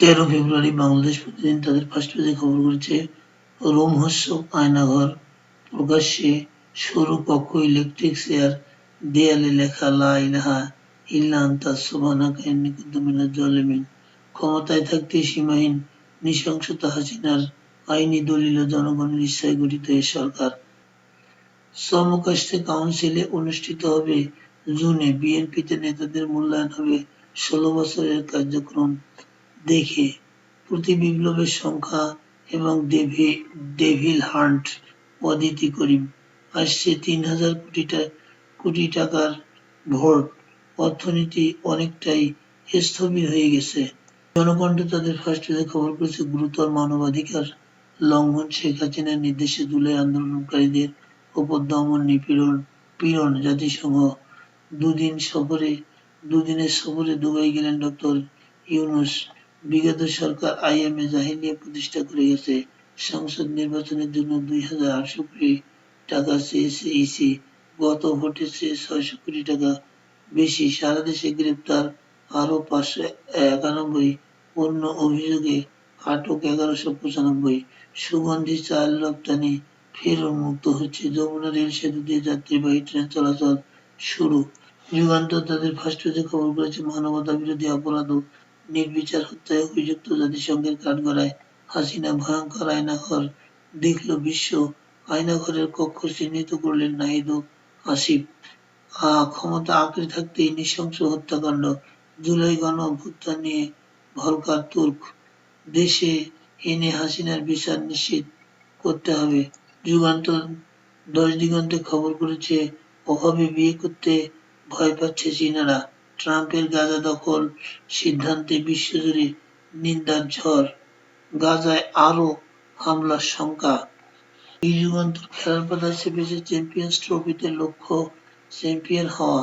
তেরো ফেব্রুয়ারি বাংলাদেশ প্রতিদিন তাদের ফার্স্ট পেজে খবর করেছে। রোমহর্ষক আয়নাঘর প্রকাশ্যে সরু কক্ষ ইলেকট্রিক চেয়ার দেয়ালে লেখা লা ক্ষমতায় থাকতে সীমাহীন নৃশংসতা হাসিনার আইনি দলিল ও জনগণের ইচ্ছায় গঠিত এ সরকার। কাউন্সিলে অনুষ্ঠিত হবে জুনে বিএনপিতে নেতাদের মূল্যায়ন হবে ষোলো বছরের কার্যক্রম। দেখে প্রতি বিপ্লবের সংখ্যা এবং ডেভি, ডেভিল হান্ট, অদিতি করিম আসছে তিন হাজার কোটি কোটি টাকার ভোট, অর্থনীতি অনেকটাই স্থবির হয়ে গেছে। জনকণ্ঠ তাদের ফার্স্ট খবর করেছে, গুরুতর মানবাধিকার লঙ্ঘন, শেখ হাসিনার নির্দেশে জুলাই আন্দোলনকারীদের ওপর দমন নিপীড়ন, পীড়ন, জাতিসংঘ দুদিন সফরে, দুদিনের সফরে দুবাই গেলেন ডক্টর ইউনুস। বিগত সরকার আইএমএ জাহিলিয়া প্রতিষ্ঠা করে গেছে সংসদ নির্বাচনের জন্য দুই হাজার আটশো কোটি টাকা চেয়েছে ইসি গত ভোটে চেয়ে ছয়শো কোটি টাকা বেশি। সারা দেশে গ্রেপ্তার আরও পাঁচশো একানব্বই। অন্য অভিযোগে আটক এগারোশো পঁচানব্বই। সুগন্ধি চাল রপ্তানি ফের উন্মুক্ত হচ্ছে। যমুনা রেল সেতু দিয়ে যাত্রীবাহী ট্রেন চলাচল শুরু। যুগান্তর তাদের ফার্স্ট পেজে খবর করেছে মানবতা বিরোধী অপরাধ নির্বিচার হত্যায় অভিযুক্ত জাতিসংঘের কাঠগড়ায় হাসিনা ভয়ঙ্কর আয়নাঘর দেখল বিশ্ব আয়নাঘরের কক্ষ চিহ্নিত করলেন নাহিদ আসিফ। ক্ষমতা আঁকড়ে থাকতেই নৃশংস হত্যাকাণ্ড, জুলাই গণ অভ্যুত্থান নিয়ে ভরকার তুর্ক। দেশে এনে হাসিনার বিচার নিশ্চিত করতে হবে। যুগান্তর দশ দিগন্তে খবর করেছে, অভাবে বিয়ে করতে ভয় পাচ্ছে চীনারা। ট্রাম্পের গাজা দখল সিদ্ধান্তে বিশ্বজুড়ে নিন্দার ঝড়, গাজায় আরও হামলার শঙ্কা। এই খেলার পাতায় চেপেছে চ্যাম্পিয়ন্স ট্রফিতে লক্ষ্য চ্যাম্পিয়ন হওয়া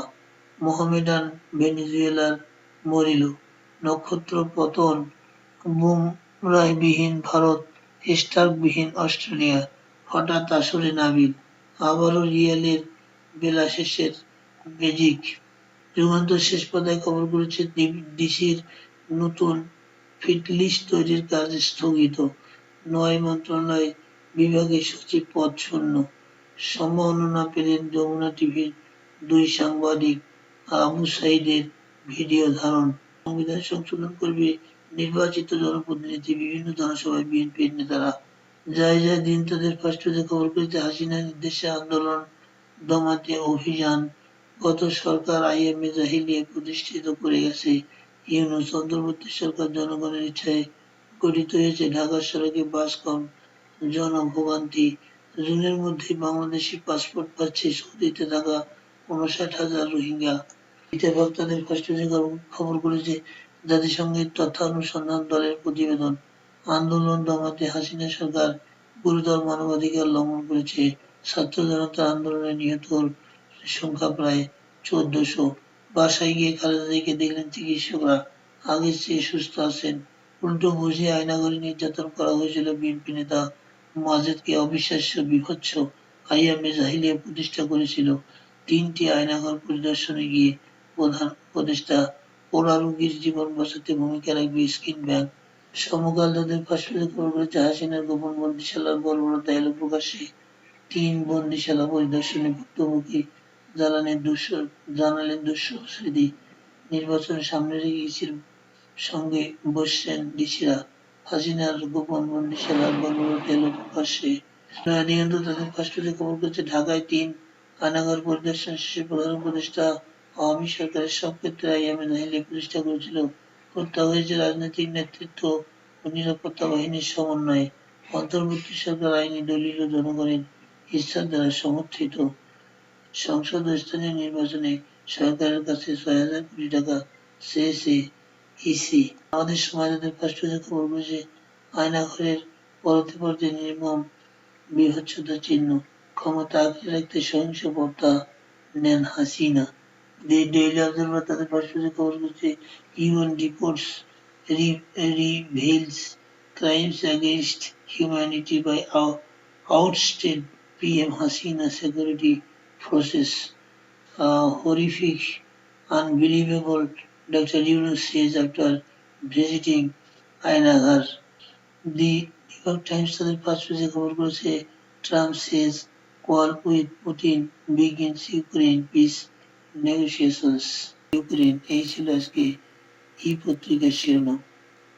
মোহামেডান ভেনেজুয়েলার মরিলো। নক্ষত্র পতন, বুমরাহবিহীন ভারত, স্টার্কবিহীন অস্ট্রেলিয়া, হঠাৎ আসরে নাবিল, আবারও রিয়ালের বেলা শেষের ম্যাজিক। যুগান্তর শেষ পাতায় খবর করেছে ডিসির নতুন ফিটলিস্ট তৈরির কাজ স্থগিত। নয় মন্ত্রণালয় বিভাগের সচিব পদ শূন্য। সম্মাননা পেলেন যমুনা টিভির দুই সাংবাদিক আবু সাইদের ভিডিও ধারণ। সংবিধান সংশোধন করবে নির্বাচিত জনপ্রতিনিধি বিভিন্ন জনসভায় বিএনপির নেতারা। যায় যায় দিন তাদের ফার্স্ট খবর করেছে হাসিনা নির্দেশে আন্দোলন দমাতে অভিযান গত সরকার আইএমএ জাহিলিয়া প্রতিষ্ঠিত করে গেছে। ইউনুস অন্তর্বর্তী সরকার জনগণের ইচ্ছায় গঠিত হয়েছে। ঢাকার সড়কে বাস কম জনভোগান্তি জুনের মধ্যে বাংলাদেশি পাসপোর্ট পাচ্ছে সৌদিতে থাকা উনষাট হাজার রোহিঙ্গা। ইত্তেফাক তাদের ফার্স্ট পেজে খবর করেছে জাতিসংঘের তথ্য অনুসন্ধান দলের প্রতিবেদন। আন্দোলন দমাতে হাসিনা সরকার গুরুতর মানবাধিকার লঙ্ঘন করেছে। ছাত্র জনতা আন্দোলনে নিহতর সংখ্যা প্রায় চোদ্দশো। বাসায় গিয়ে খালেদা জিকে দেখলেন চিকিৎসকরা আগের চেয়ে সুস্থ আছেন। উল্টো বুঝে আয়নাঘরে নির্যাতন করা হয়েছিল বিএনপি নেতা মাজেদকে অবিশ্বাস্য, বিভৎস আইএমএ জাহিলিয়া প্রতিষ্ঠা করেছিল। তিনটি আয়নাঘর পরিদর্শনে গিয়ে প্রধান উপদেষ্টা পোড়া রোগীর জীবন বাঁচাতে ভূমিকা রাখবে স্কিন ব্যাংক সমকাল তাদের ফাঁসফেলে খবর করেছে হাসিনার গোপন বন্দিশালার বর্বরতা এলো প্রকাশ্যে। তিন বন্দিশালা পরিদর্শনে ভুক্তভোগী জানালেন দুঃস জানালেন দুঃস স্মৃতি নির্বাচন সামনে রেখে ইসির সঙ্গে বসছেন ডিসিরা। হাসিনার গোপন এলো তাদের খবর করেছে ঢাকায় তিন পরিদর্শন শেষে প্রধান উপদেষ্টা আওয়ামী সরকারের ক্ষেত্রে আইএমএ নাহিলে প্রতিষ্ঠা করেছিল। হত্যা হয়েছে রাজনৈতিক নেতৃত্ব ও নিরাপত্তা বাহিনীর সমন্বয়ে অন্তর্বর্তী সরকার আইনি দলিল জনগণের ইচ্ছার দ্বারা সমর্থিত। সংসদ স্থানীয় নির্বাচনে সরকারের কাছে ছয় হাজার কোটি টাকা চেয়েছে ইসি। আমাদের সমাজের পেজে খবর করেছে আয়নাঘরের পরতে পরতে নির্মম বিভৎসতার চিহ্ন, ক্ষমতা রাখতে সহিংস পর্দা নেন হাসিনা। ডেইলি অবজারভার তাদের খবর করেছে UN reports crimes against humanity by out- ousted PM Hasina security forces. Uh, horrific, unbelievable, Dr. Yunus says after visiting Aynaghor the new York Times তাদের পাঁচ পেজে খবর করেছে Trump says call with Putin begins Ukraine peace negotiations Ukraine এই ছিল আজকে এই পত্রিকার শিরোনাম